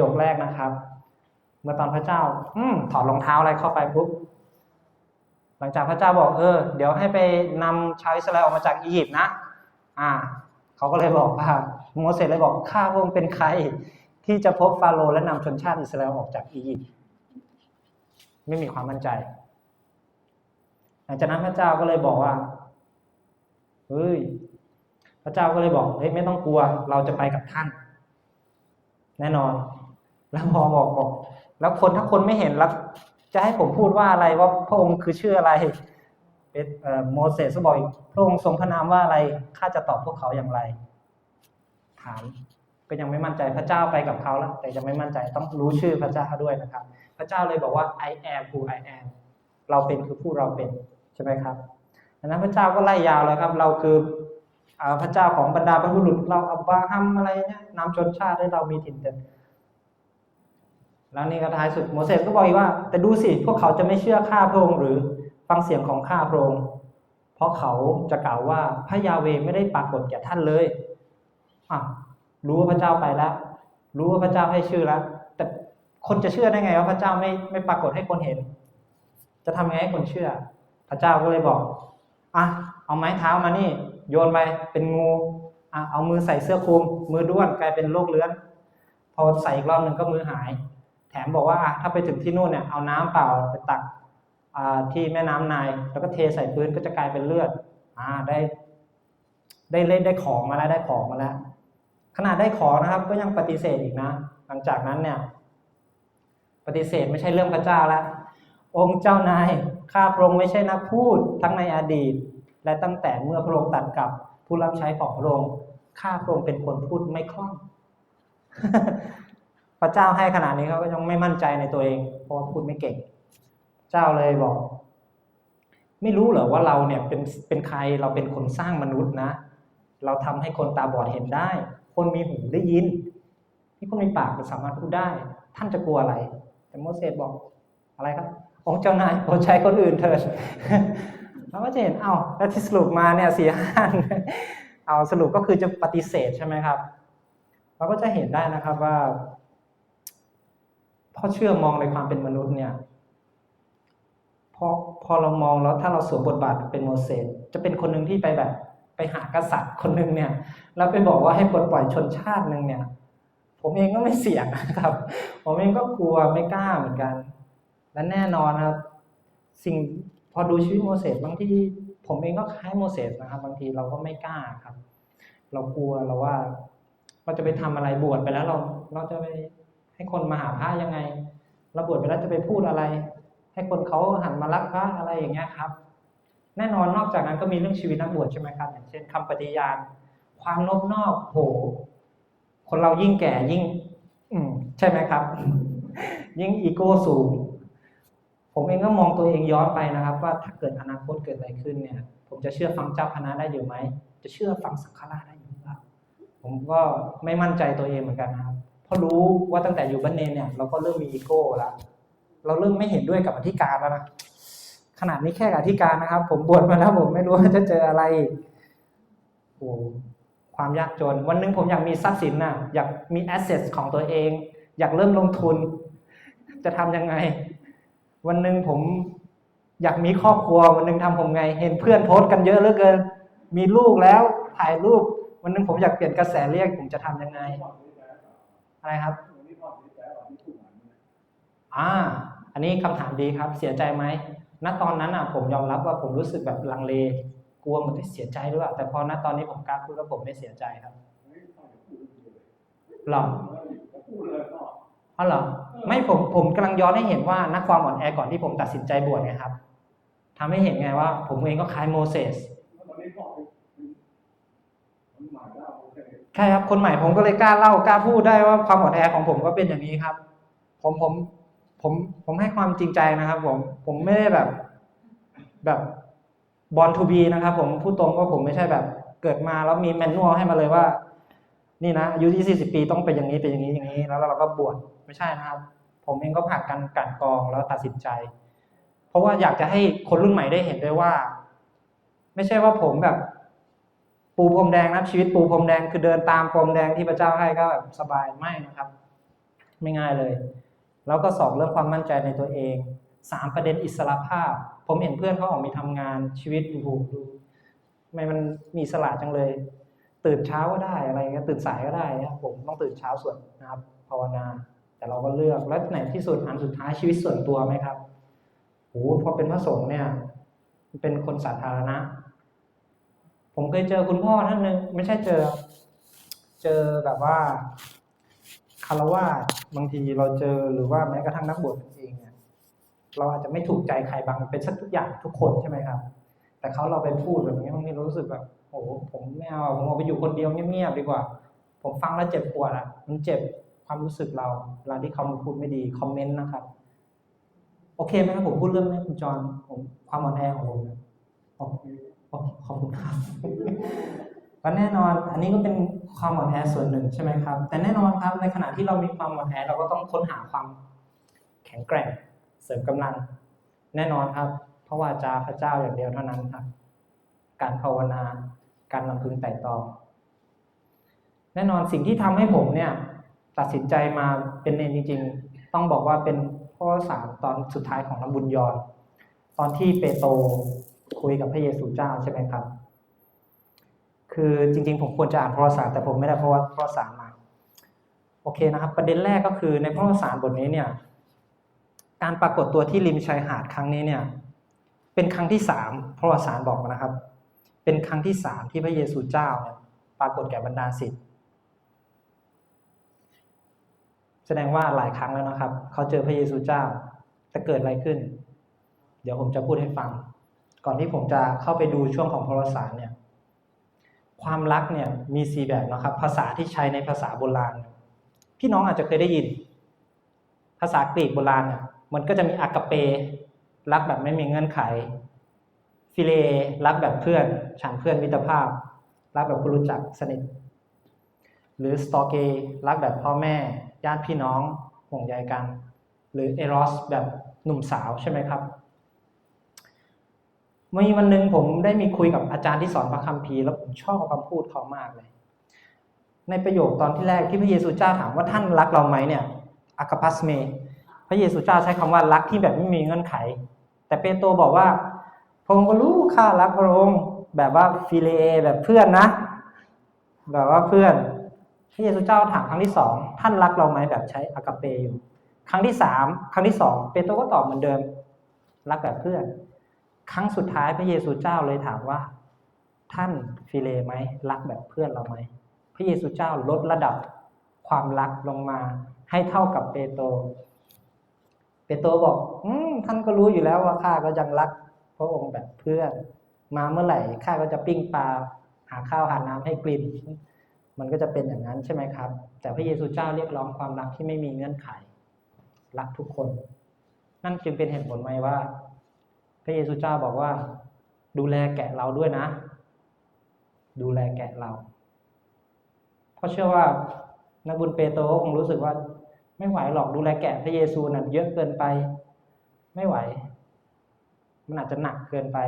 โยคแรกนะครับ เมื่อตอนพระเจ้า อืถอดรองเท้าอะไรเข้าไปปุ๊บหลังจากพระเจ้าบอกเออ เดี๋ยวให้ไปนำชาวอิสราเอลออกมาจากอียิปต์นะ อ่า เขาก็เลยบอกว่าโมเสสเลยบอกข้าพระองค์เป็นใคร ที่จะพบฟาโรห์และนำชนชาติอิสราเอลออกจากอียิปต์ไม่มีความมั่นใจ หลังจากนั้นพระเจ้าก็เลยบอกว่าเฮ้ยพระเจ้าก็เลยบอกเฮ้ยไม่ต้องกลัว เราจะไปกับท่าน แน่นอน แล้วพอบอกบอก แล้วคนถ้าคนไม่เห็นแล้วจะให้ผมพูดว่าอะไรว่าพระองค์คือชื่ออะไรเป็นโมเสสบอกอีกพระองค์ทรงพระนามว่าอะไรข้าจะตอบพวกเขาอย่างไร ถามก็ยังไม่มั่นใจพระเจ้าไปกับเขาแล้ว แต่ยังไม่มั่นใจต้องรู้ชื่อพระเจ้าด้วยนะครับ พระเจ้าเลยบอกว่า I am who I am เราเป็นคือผู้เราเป็นใช่ไหมครับดังนั้นพระเจ้าก็ไล่ยาวเลยครับ เราคือพระเจ้าของบรรดาบรรพบุรุษเราอับบาฮัมอะไรเนี่ยนำชนชาติให้เรามีถิ่นเดิน แล้วนี่ก็ท้ายสุดโมเสสก็บอกอีกว่า แต่ดูสิพวกเขาจะไม่เชื่อข้าพระองค์หรือฟังเสียงของข้าพระองค์เพราะเขาจะกล่าวว่าพระยาเวไม่ได้ปรากฏแก่ท่านเลยอะรู้ว่าพระเจ้าไปแล้ว รู้ว่าพระเจ้าให้ชื่อแล้ว แต่คนจะเชื่อได้ไงว่าพระเจ้าไม่ไม่ปรากฏให้คนเห็น จะทำไงให้คนเชื่อ พระเจ้าก็เลยบอกอะเอาไม้เท้ามานี่ โยนไปเป็นงูอะเอามือใส่เสื้อคลุมมือด้วนกลายเป็นโรคเลื้อน พอใส่อีกรอบหนึ่งก็มือหาย แถมบอกว่าถ้าไปถึงที่นู่นเนี่ยเอาน้ำเปล่าไปตักที่แม่น้ำนาย แล้วก็เทใส่พื้นก็จะกลายเป็นเลือดอ่าได้ ได้เล่นได้ของมาแล้วได้ของมาแล้วขนาดได้ของนะครับ ก็ยังปฏิเสธอีกนะ หลังจากนั้นเนี่ย ปฏิเสธไม่ใช่เรื่องพระเจ้าแล้วองค์เจ้านายข้าพระองค์ไม่ใช่นักพูดทั้งในอดีต และตั้งแต่เมื่อพระองค์ตัดกับผู้รับใช้ของพระองค์ข้าพระองค์เป็นคนพูดไม่คล่อง พระเจ้าให้ขนาดนี้เขาก็ยังไม่มั่นใจในตัวเอง เพราะว่าพูดไม่เก่ง เจ้าเลยบอก ไม่รู้เหรอว่าเราเนี่ยเป็นเป็นใครเราเป็นคนสร้างมนุษย์นะ เราทำให้คนตาบอดเห็นได้ คนมีหูได้ยินที่คนมีปากสามารถพูดได้ ท่านจะกลัวอะไร แต่โมเสสบอกอะไรครับองค์เจ้านายโปรดใช้คนอื่นเถิดเราก็จะเห็นเอา้าแล้วที่สรุปมาเนี่ยสี่ห้าเอาสรุปก็คือจะปฏิเสธใช่ไหมครับ เราก็จะเห็นได้นะครับว่า พอเชื่อมองในความเป็นมนุษย์เนี่ยพอพอเรามองแล้วถ้าเราสวมบทบาทเป็นโมเสสจะเป็นคนหนึ่งที่ไปแบบไปหากษัตริย์คนหนึ่งเนี่ยแล้วไปบอกว่าให้ปลดปล่อยชนชาติหนึ่งเนี่ย ผมเองก็ไม่เสี่ยงนะครับ ผมเองก็กลัวไม่กล้าเหมือนกัน และแน่นอนครับ สิ่งพอดูชีวิตโมเสสบางทีผมเองก็คล้ายโมเสสนะครับ บางทีเราก็ไม่กล้าครับ เรากลัวเราว่าเราจะไปทำอะไรบวชไปแล้วเราเราจะไป ให้คนมาหาพระยังไงเราบวชไปแล้วจะไปพูดอะไร ให้คนเขาหันมารักพระอะไรอย่างเงี้ยครับ แน่นอนนอกจากนั้นก็มีเรื่องชีวิตนักบวชใช่ไหมครับอย่างเช่นคำปฏิญาณ ความนอบนอกโหคนเรายิ่งแก่ยิ่ง อืมใช่ไหมครับ ยิ่งอีโก้สูง ผมเองก็มองตัวเองย้อนไปนะครับ ว่าถ้าเกิดอนาคตเกิดอะไรขึ้นเนี่ย ผมจะเชื่อฟังเจ้าคณะได้อยู่ไหมจะเชื่อฟังสังฆราชได้อยู่หรือเปล่าผมก็ไม่มั่นใจตัวเองเหมือนกันนะครับ เพราะรู้ว่าตั้งแต่อยู่บ้านเนนเนี่ยเราก็เริ่มมีอีโก้แล้วเราเริ่มไม่เห็นด้วยกับอธิการแล้วนะขนาดนี้แค่อธิการนะครับ ผมบวชมาแล้วผมไม่รู้ว่าจะเจออะไรโอ้ความยากจน วันหนึ่งผมอยากมีทรัพย์สินน่ะ อยากมีแอสเซทของตัวเอง อยากเริ่มลงทุน จะทำยังไง วันหนึ่งผมอยากมีครอบครัว วันหนึ่งทำผมไง เห็นเพื่อนโพสต์กันเยอะเหลือเกิน มีลูกแล้วถ่ายรูป วันหนึ่งผมอยากเปลี่ยนกระแสเรียกผมจะทำยังไง อะไรครับอ่า อันนี้คำถามดีครับ เสียใจไหม ณ ตอนนั้นอะ ผมยอมรับว่าผมรู้สึกแบบลังเล กลัวมันจะเสียใจหรือเปล่า แต่พอณตอนนี้ผมกล้าพูดแล้วผมไม่เสียใจครับหรออ๋อเหรอ ไม่ผมผมกำลังย้อนให้เห็นว่านักความอ่อนแอก่อนที่ผมตัดสินใจบวชไงครับทำให้เห็นไงว่า ผมเองก็คล้ายโมเสส ใช่ครับ คนใหม่ผมก็เลยกล้าเล่ากล้าพูดได้ว่าความอ่อนแอของผมก็เป็นอย่างนี้ครับ ผมผมผมผมให้ความจริงใจนะครับ ผมผมไม่ได้แบบแบบบอลทูบีนะครับ ผมพูดตรงว่าผมไม่ใช่แบบ เกิดมาแล้วมีแมนนวลให้มาเลยว่า นี่นะอายุยี่สิบปีต้องเป็นอย่างนี้เป็นอย่างนี้อย่างนี้ แล้วเราก็บวชไม่ใช่นะครับ ผมเองก็ผ่านการกันกองแล้วตัดสินใจ เพราะว่าอยากจะให้คนรุ่นใหม่ได้เห็นด้วยว่า ไม่ใช่ว่าผมแบบ ปูพรมแดงนะชีวิตปูพรมแดงคือเดินตามพรมแดงที่พระเจ้าให้ก็แบบสบายไม่นะครับ ไม่ง่ายเลย แล้วก็สองเรื่องความมั่นใจในตัวเองสามประเด็นอิสระภาพ ผมเห็นเพื่อนเขาออกมีทำงานชีวิตโอ้โหดูทำไมมันมีสระจังเลย ตื่นเช้าก็ได้อะไรเงี้ยตื่นสายก็ได้นะผมต้องตื่นเช้าส่วนนะครับภาวนา แต่เราก็เลือกแล้วไหนที่สุดอันสุดท้ายชีวิตส่วนตัวไหมครับโอ้โหพอเป็นพระสงฆ์เนี่ย เป็นคนสาธารณะ ผมเคยเจอคุณพ่อท่านหนึ่งไม่ใช่เจอ เจอแบบว่าคารวะบางทีเราเจอหรือว่าแม้กระทั่งนักบวชเองเนี่ยเราอาจจะไม่ถูกใจใครบางเป็นสักทุกอย่างทุกคนใช่ไหมครับ แต่เขาเราไปพูดแบบนี้บางทีเรารู้สึกแบบโอ้ผมไม่เอาผมเอาไปอยู่คนเดียวเงียบๆดีกว่า ผมฟังแล้วเจ็บปวดอะ มันเจ็บความรู้สึกเราเวลาที่เขาพูดไม่ดีคอมเมนต์นะครับโอเคไหมครับผมพูดเรื่องนี้คุณจรผมความอ่อนแอของผมโอเค ครับก็แน่นอนอันนี้ก็เป็นความอ่อนแอส่วนหนึ่งใช่ไหมครับ แต่แน่นอนครับในขณะที่เรามีความอ่อนแอเราก็ต้องค้นหาความแข็งแกร่งเสริมกำลัง แน่นอนครับ เพราะว่าจาพระเจ้าอย่างเดียวเท่านั้นครับ การภาวนาการลำพึงไต่ตองแน่นอนสิ่งที่ทำให้ผมเนี่ย ตัดสินใจมาเป็นเนรจริง ๆ ต้องบอกว่าเป็นข้อสามตอนสุดท้ายของน้ำบุญยอนตอนที่เปโต คุยกับพระเยซูเจ้าใช่ไหมครับ คือจริงๆ ผมควรจะอ่านพระวสารแต่ผมไม่ได้เพราะว่าพระวสารมาโอเคนะครับ ประเด็นแรกก็คือในพระวสารบทนี้เนี่ย การปรากฏตัวที่ริมชายหาดครั้งนี้เนี่ย เป็นครั้งที่สามพระวสารบอกนะครับ เป็นครั้งที่สามที่พระเยซูเจ้าเนี่ยปรากฏแก่บรรดาศิษย์แสดงว่าหลายครั้งแล้วนะครับ เขาเจอพระเยซูเจ้าแต่เกิดอะไรขึ้น เดี๋ยวผมจะพูดให้ฟัง ก่อนที่ผมจะเข้าไปดูช่วงของพระวสารเนี่ย ความรักเนี่ยมีสีแบบนะครับ ภาษาที่ใช้ในภาษาโบราณ พี่น้องอาจจะเคยได้ยิน ภาษากรีกโบราณเนี่ยมันก็จะมีอากาเป รักแบบไม่มีเงื่อนไข ฟิเลรักแบบเพื่อน ฉันเพื่อนมิตรภาพ รักแบบคุณรู้จักสนิท หรือสตอเกรักแบบพ่อแม่ ญาติพี่น้องห่วงใยกัน หรือเอรอสแบบหนุ่มสาวใช่ไหมครับ มีวันหนึ่งผมได้มีคุยกับอาจารย์ที่สอนพระคัมภีร์แล้วผมชอบคำพูดเขามากเลย ในประโยคตอนที่แรกที่พระเยซูเจ้าถามว่าท่านรักเราไหมเนี่ยอากาพัสเม พระเยซูเจ้าใช้คำว่ารักที่แบบไม่มีเงื่อนไข แต่เปโตรบอกว่าพระองค์ก็รู้ข้ารักพระองค์แบบว่าฟิเลแบบเพื่อนนะ แบบว่าเพื่อน พระเยซูเจ้าถามครั้งที่สองท่านรักเราไหมแบบใช้อากาเปอยู่ ครั้งที่สามครั้งที่สองเปโตรก็ตอบเหมือนเดิม รักแบบเพื่อน ครั้งสุดท้ายพระเยซูเจ้าเลยถามว่า ท่านฟิเลไหมรักแบบเพื่อนเราไหมพระเยซูเจ้าลดระดับความรักลงมา ให้เท่ากับเปโตรเปโตรบอกอท่านก็รู้อยู่แล้วว่าข้าก็ยังรักพระองค์แบบเพื่อน มาเมื่อไหร่ข้าก็จะปิ้งปลาหาข้าวหาน้ำให้กลินมันก็จะเป็นอย่างนั้นใช่ไหมครับ แต่พระเยซูเจ้าเรียกร้องความรักที่ไม่มีเงื่อนไข รักทุกคน นั่นจึงเป็นเหตุผลไหมว่า พระเยซูเจ้าบอกว่า ดูแลแกะเราด้วยนะ ดูแลแกะเราเพราะเชื่อว่านักบุญเปโตรคงรู้สึกว่า ไม่ไหวหรอกดูแลแกะพระเยซูน่ะเยอะเกินไป ไม่ไหว มันอาจจะหนักเกินไป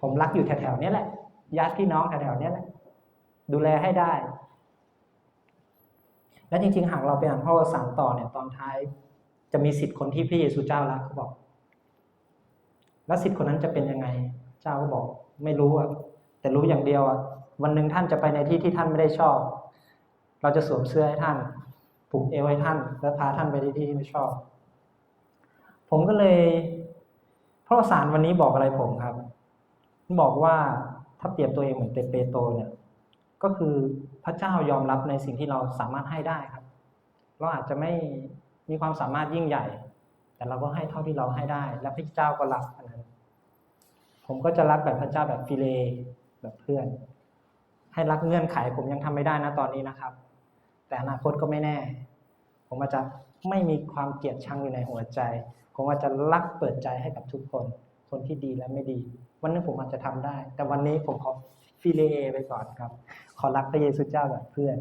ผมรักอยู่แถวๆนี้แหละญาติพี่น้องแถวๆนี้แหละ ดูแลให้ได้ และจริงๆ หากเราไปอ่านพระวสารต่อเนี่ยตอนท้าย จะมีสิทธิ์คนที่พระเยซูเจ้ารักเขาบอก แล้วสิทธิ์คนนั้นจะเป็นยังไง เจ้าก็บอกไม่รู้อะแต่รู้อย่างเดียวอะวันหนึ่งท่านจะไปในที่ที่ท่านไม่ได้ชอบ เราจะสวมเสื้อให้ท่านผูกเอวให้ท่าน แล้วพาท่านไปในที่ที่ไม่ชอบ ผมก็เลยพระสารวันนี้บอกอะไรผมครับบอกว่าถ้าเปรียบตัวเองเหมือนเป็นเปโตรเนี่ย ก็คือพระเจ้ายอมรับในสิ่งที่เราสามารถให้ได้ครับ เราอาจจะไม่มีความสามารถยิ่งใหญ่ แต่เราก็ให้เท่าที่เราให้ได้ และพระเจ้าก็รับอันนั้น ผมก็จะรักแบบพระเจ้าแบบฟิเลแบบเพื่อน ให้รักเงื่อนไข ผมยังทำไม่ได้นะตอนนี้นะครับ แต่อนาคตก็ไม่แน่ ผมอาจจะไม่มีความเกลียดชังอยู่ในหัวใจ ผมอาจจะรักเปิดใจให้กับทุกคน คนที่ดีและไม่ดี วันนึงผมอาจจะทำได้ แต่วันนี้ผมขอฟิเลไปก่อนครับ ขอรักพระเยซูเจ้าแบบเพื่อน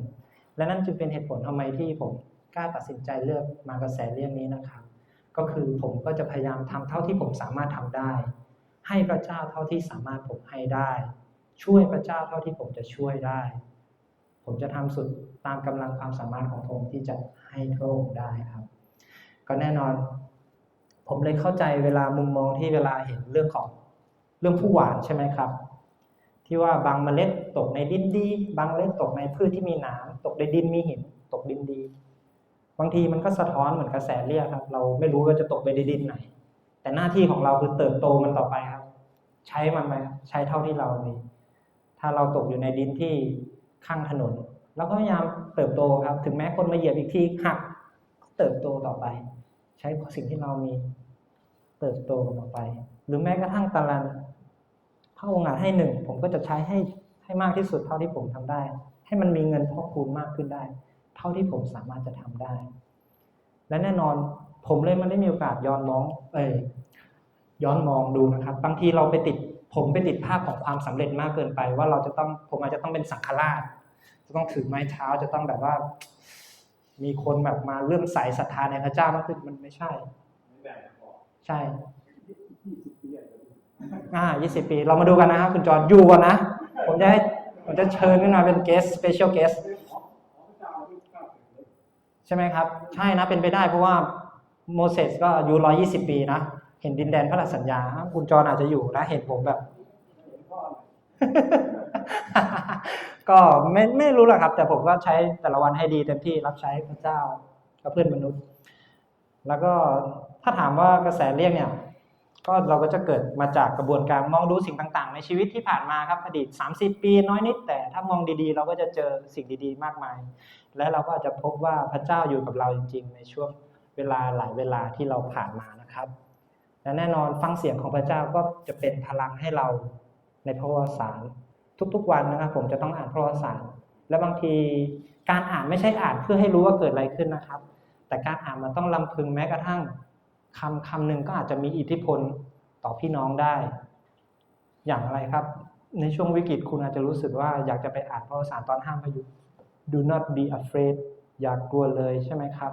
และนั่นจึงเป็นเหตุผลทำไมที่ผมกล้าตัดสินใจเลือกมากระแสเรื่องนี้นะครับ ก็คือผมก็จะพยายามทำเท่าที่ผมสามารถทำได้ ให้พระเจ้าเท่าที่สามารถผมให้ได้ ช่วยพระเจ้าเท่าที่ผมจะช่วยได้ ผมจะทำสุดตามกำลังความสามารถของผมที่จะให้ให้โชคได้ครับ ก็แน่นอน ผมเลยเข้าใจเวลามุมมองที่เวลาเห็นเรื่องของเรื่องผู้หวานใช่ไหมครับ ที่ว่าบางเมล็ดตกในดินดี บางเมล็ดตกในพืชที่มีหนามตกในดินมีหิน ตกดินดี บางทีมันก็สะท้อนเหมือนกระแสเรียกครับ เราไม่รู้ว่าจะตกไปดินไหน แต่หน้าที่ของเราคือเติบโตมันต่อไปครับ ใช้มันไปใช้เท่าที่เรามีถ้าเราตกอยู่ในดินที่ข้างถนนเราก็พยายามเติบโตครับ ถึงแม้คนมาเหยียบอีกทีหักก็เติบโตต่อไป ใช้สิ่งที่เรามี เติบโตต่อไป หรือแม้กระทั่งตาลันพระองค์อาจให้หนึ่งผมก็จะใช้ให้ให้มากที่สุดเท่าที่ผมทำได้ ให้มันมีเงินพอกพูนมากขึ้นได้ เท่าที่ผมสามารถจะทำได้ และแน่นอนผมเลยมันได้มีโอกาสย้อนมอง เอยย้อนมองดูนะครับ บางทีเราไปติด ผมไปติดภาพของความสำเร็จมากเกินไป ว่าเราจะต้องผมอาจจะต้องเป็นสังฆราช จะต้องถือไม้เท้าจะต้องแบบว่า มีคนแบบมาเลื่อมใสศรัทธาในพระเจ้ามากขึ้นมันไม่ใช่ใช่อ่า20ปี เรามาดูกันนะครับคุณจอห์นอยู่ก่อนนะ ผมจะให้ผมจะเชิญขึ้นมาเป็นเกส special guest ใช่ไหมครับ ใช่นะเป็นไปได้เพราะว่าโมเสสก็อายุ120ปีนะ เห็นดินแดนพระราชสัญญา คุณจอห์นอาจจะอยู่นะ เห็นผมแบบ ก็ไม่ไม่รู้หรอกครับ แต่ผมก็ใช้แต่ละวันให้ดีเต็มที่รับใช้พระเจ้ากับเพื่อนมนุษย์ แล้วก็ถ้าถามว่ากระแสเรียกเนี่ย ก็เราก็จะเกิดมาจากกระบวนการมองดูสิ่งต่าง ๆ ในชีวิตที่ผ่านมาครับอดีต 30 ปีน้อยนิด แต่ถ้ามองดีๆ เราก็จะเจอสิ่งดีๆ มากมาย และเราก็จจะพบว่าพระเจ้าอยู่กับเราจริง ๆ ในช่วงเวลาหลายเวลาที่เราผ่านมานะครับและแน่นอนฟังเสียงของพระเจ้าก็จะเป็นพลังให้เราในพระวสารทุกๆวันนะครับ ผมจะต้องอ่านพระวสารและบางทีการอ่านไม่ใช่อ่านเพื่อให้รู้ว่าเกิดอะไรขึ้นนะครับ แต่การอ่านมันต้องลำพึงแม้กระทั่ง คำคำหนึ่งก็อาจจะมีอิทธิพลต่อพี่น้องได้ อย่างไรครับ ในช่วงวิกฤตคุณอาจจะรู้สึกว่าอยากจะไปอ่านพระวสารตอนห้ามพายุ Do not be afraid อย่ากกลัวเลยใช่ไหมครับ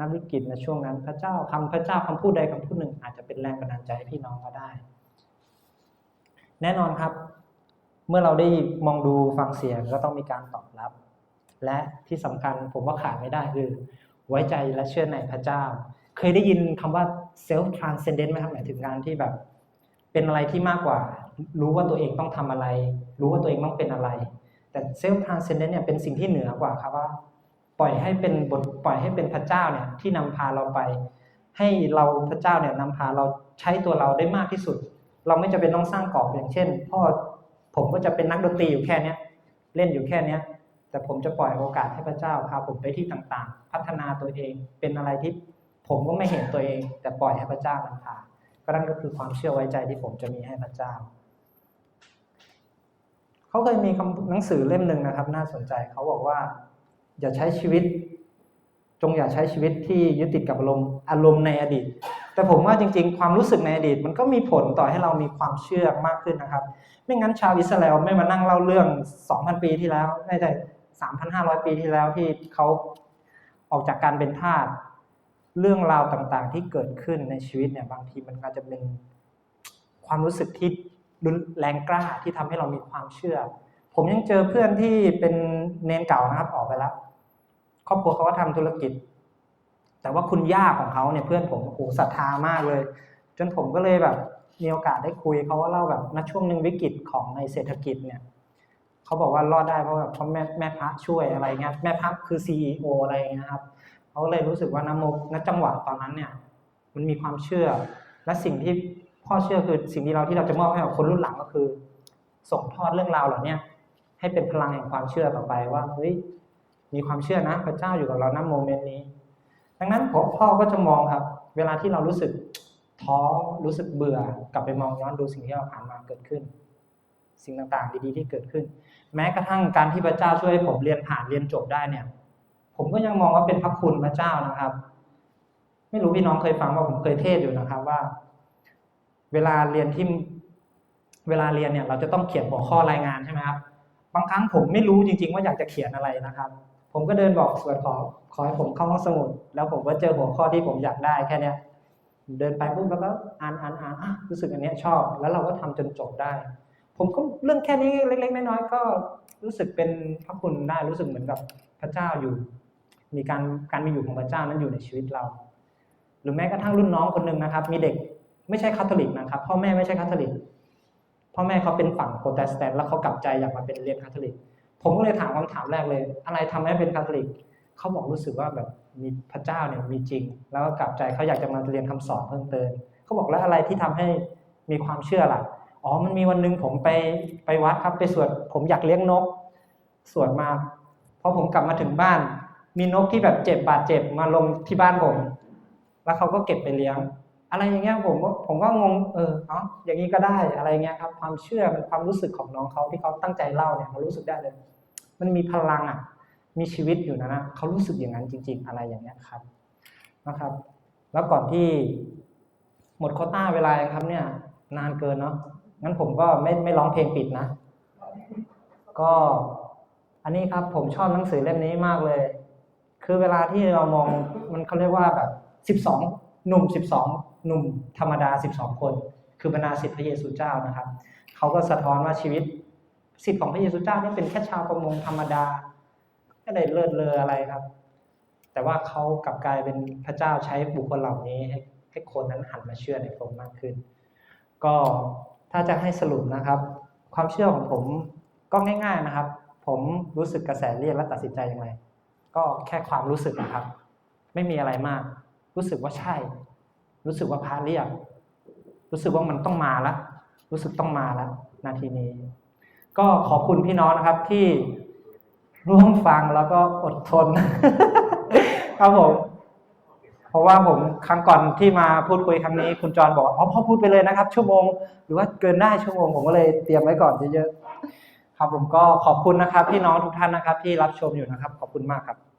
นักวิกฤตในช่วงนั้น พระเจ้าคำพระเจ้าคำพูดใดคำพูดหนึ่ง อาจจะเป็นแรงบันดาลใจให้พี่น้องก็ได้ แน่นอนครับ เมื่อเราได้มองดูฟังเสียงก็ต้องมีการตอบรับ และที่สำคัญผมว่าขาดไม่ได้คือ ไว้ใจและเชื่อในพระเจ้า เคยได้ยินคำว่า self transcendent ไหมครับหมายถึงการที่แบบ เป็นอะไรที่มากกว่า รู้ว่าตัวเองต้องทำอะไร รู้ว่าตัวเองต้องเป็นอะไร แต่ self transcendent เนี่ยเป็นสิ่งที่เหนือกว่าครับว่า ปล่อยให้เป็นบทปล่อยให้เป็นพระเจ้าเนี่ยที่นำพาเราไป ให้เราพระเจ้าเนี่ยนำพาเราใช้ตัวเราได้มากที่สุด เราไม่จำเป็นต้องสร้างกรอบอย่างเช่นพ่อผมก็จะเป็นนักดนตรีอยู่แค่เนี้ยเล่นอยู่แค่เนี้ยแต่ผมจะปล่อยโอกาสให้พระเจ้าพาผมไปที่ต่างๆ พัฒนาตัวเองเป็นอะไรที่ ผมก็ไม่เห็นตัวเอง แต่ปล่อยให้พระเจ้านำพาก็นั่นก็คือความเชื่อไว้ใจที่ผมจะมีให้พระเจ้า เขาเคยมีคำหนังสือเล่มหนึ่งนะครับ น่าสนใจเขาบอกว่า อย่าใช้ชีวิต จงอย่าใช้ชีวิตที่ยึดติดกับอารมณ์อารมณ์ในอดีต แต่ผมว่าจริง ๆ ความรู้สึกในอดีต มันก็มีผลต่อให้เรามีความเชื่อมากขึ้นนะครับ ไม่งั้นชาวอิสราเอลไม่มานั่งเล่าเรื่อง 2,000 ปีที่แล้วไม่ใช่3,500 ปีที่แล้วที่เขาออกจากการเป็นทาส เรื่องราวต่างๆ ที่เกิดขึ้นในชีวิตเนี่ยบางทีมันอาจจะเป็นความรู้สึกที่รุนแรงกล้าที่ทำให้เรามีความเชื่อ ผมยังเจอเพื่อนที่เป็นเนนเก่านะครับออกไปแล้วครอบครัวเขาก็ทำธุรกิจ แต่ว่าคุณย่าของเขาเนี่ยเพื่อนผมโอ้โหศรัทธามากเลย จนผมก็เลยแบบมีโอกาสได้คุยเขาว่าเล่าแบบณช่วงหนึ่งวิกฤตของในเศรษฐกิจเนี่ยเขาบอกว่ารอดได้เพราะแบบเพราะแม่แม่พระช่วยอะไรเงี้ยแม่พระคือซีอโออะไรเงี้ยครับ เขาเลยรู้สึกว่าน้ำโมณจังหวะตอนนั้นเนี่ย มันมีความเชื่อ และสิ่งที่พ่อเชื่อคือสิ่งที่เราที่เราจะมอบให้กับคนรุ่นหลังก็คือ ส่งทอดเรื่องราวเหล่านี้ให้เป็นพลังแห่งความเชื่อต่อไปว่าเฮ้ยมีความเชื่อนะพระเจ้าอยู่กับเราณโมเมนต์นี้ ดังนั้นพ่อพ่อก็จะมองครับ เวลาที่เรารู้สึกท้อรู้สึกเบื่อกลับไปมองย้อนดูสิ่งที่เราผ่านมาเกิดขึ้น สิ่งต่างๆ ดีๆที่เกิดขึ้น แม้กระทั่งการที่พระเจ้าช่วยให้ผมเรียนผ่านเรียนจบได้เนี่ย ผมก็ยังมองว่าเป็นพระคุณพระเจ้านะครับ ไม่รู้พี่น้องเคยฟังว่าผมเคยเทศอยู่นะครับว่า เวลาเรียนที่เวลาเรียนเนี่ย เราจะต้องเขียนหัวข้อรายงานใช่ไหมครับบางครั้งผมไม่รู้จริง ๆ ว่าอยากจะเขียนอะไรนะครับ ผมก็เดินบอกสวดขอขอให้ผมเข้าห้องสมุด แล้วผมก็เจอหัวข้อที่ผมอยากได้แค่เนี้ยเดินไปปุ๊บแล้วก็อ่านอ่านอ่านอะรู้สึกอันเนี้ยชอบ แล้วเราก็ทำจนจบได้ ผมก็เรื่องแค่นี้เล็ก ๆ น้อยๆก็รู้สึกเป็นพระคุณได้รู้สึกเหมือนกับพระเจ้าอยู่ มีการการมีอยู่ของพระเจ้านั้นอยู่ในชีวิตเรา หรือแม้กระทั่งรุ่นน้องคนหนึ่งนะครับ มีเด็กไม่ใช่คาทอลิกนะครับ พ่อแม่ไม่ใช่คาทอลิก พ่อแม่เขาเป็นฝั่งโปรเตสแตนต์แล้วเขากลับใจอยากมาเป็นเรียนคาทอลิก ผมก็เลยถามคำถามแรกเลย อะไรทำให้เป็นคาทอลิกเขาบอกรู้สึกว่าแบบมีพระเจ้าเนี่ยมีจริง แล้วก็กลับใจเขาอยากจะมาเรียนคำสอนเพิ่มเติมเขาบอกแล้วอะไรที่ทำให้มีความเชื่อล่ะอ๋อ มันมีวันหนึ่งผมไปไปวัดครับไปสวด ผมอยากเลี้ยงนก สวดมาพอผมกลับมาถึงบ้าน มีนกที่แบบเจ็บบาดเจ็บมาลงที่บ้านผม แล้วเขาก็เก็บไปเลี้ยง อะไรอย่างเงี้ยผมก็ผมก็งงเออเนาะอย่างนี้ก็ได้อะไรเงี้ยครับ ความเชื่อเป็นความรู้สึกของน้องเขาที่เขาตั้งใจเล่าเนี่ยเขารู้สึกได้เลย มันมีพลังอะ มีชีวิตอยู่นะนะเขารู้สึกอย่างนั้นจริง ๆ อะไรอย่างเงี้ยครับนะครับ แล้วก่อนที่หมดโควต้าเวลาครับเนี่ย นานเกินเนาะงั้นผมก็ไม่ไม่ร้องเพลงปิดนะ ก็อันนี้ครับผมชอบหนังสือเล่มนี้มากเลย คือเวลาที่เรามองมันเขาเรียกว่าแบบสิบสองหนุ่มสิบสองหนุ่มธรรมดาสิบสองคน คือบรรดาศิษย์พระเยซูเจ้านะครับเขาก็สะท้อนว่าชีวิตศิษย์ของพระเยซูเจ้านี่เป็นแค่ชาวประมงธรรมดาไม่ได้เลิศเลออะไรครับ แต่ว่าเขากลับกลายเป็นพระเจ้าใช้บุคคลเหล่านี้ให้ให้คนนั้นหันมาเชื่อในพระองค์มากขึ้น ก็ถ้าจะให้สรุปนะครับ ความเชื่อของผมก็ง่าย ๆนะครับ ผมรู้สึกกระแสเรียกและตัดสินใจอย่างไร ก็แค่ความรู้สึกนะครับ ไม่มีอะไรมาก รู้สึกว่าใช่ รู้สึกว่าพระเรียก รู้สึกว่ามันต้องมาแล้วรู้สึกต้องมาแล้วนาทีนี้ ก็ขอบคุณพี่น้องนะครับที่ร่วมฟังแล้วก็อดทน ครับผมเพราะว่าผมครั้งก่อนที่มาพูดคุยครั้งนี้ คุณจรบอกอ๋อพ่อพูดไปเลยนะครับ ชั่วโมง หรือว่าเกินได้ชั่วโมงผมก็เลยเตรียมไว้ก่อนเยอะๆ ครับผมก็ขอบคุณนะครับพี่น้องทุกท่านนะครับที่รับชมอยู่นะครับ ขอบคุณมากครับ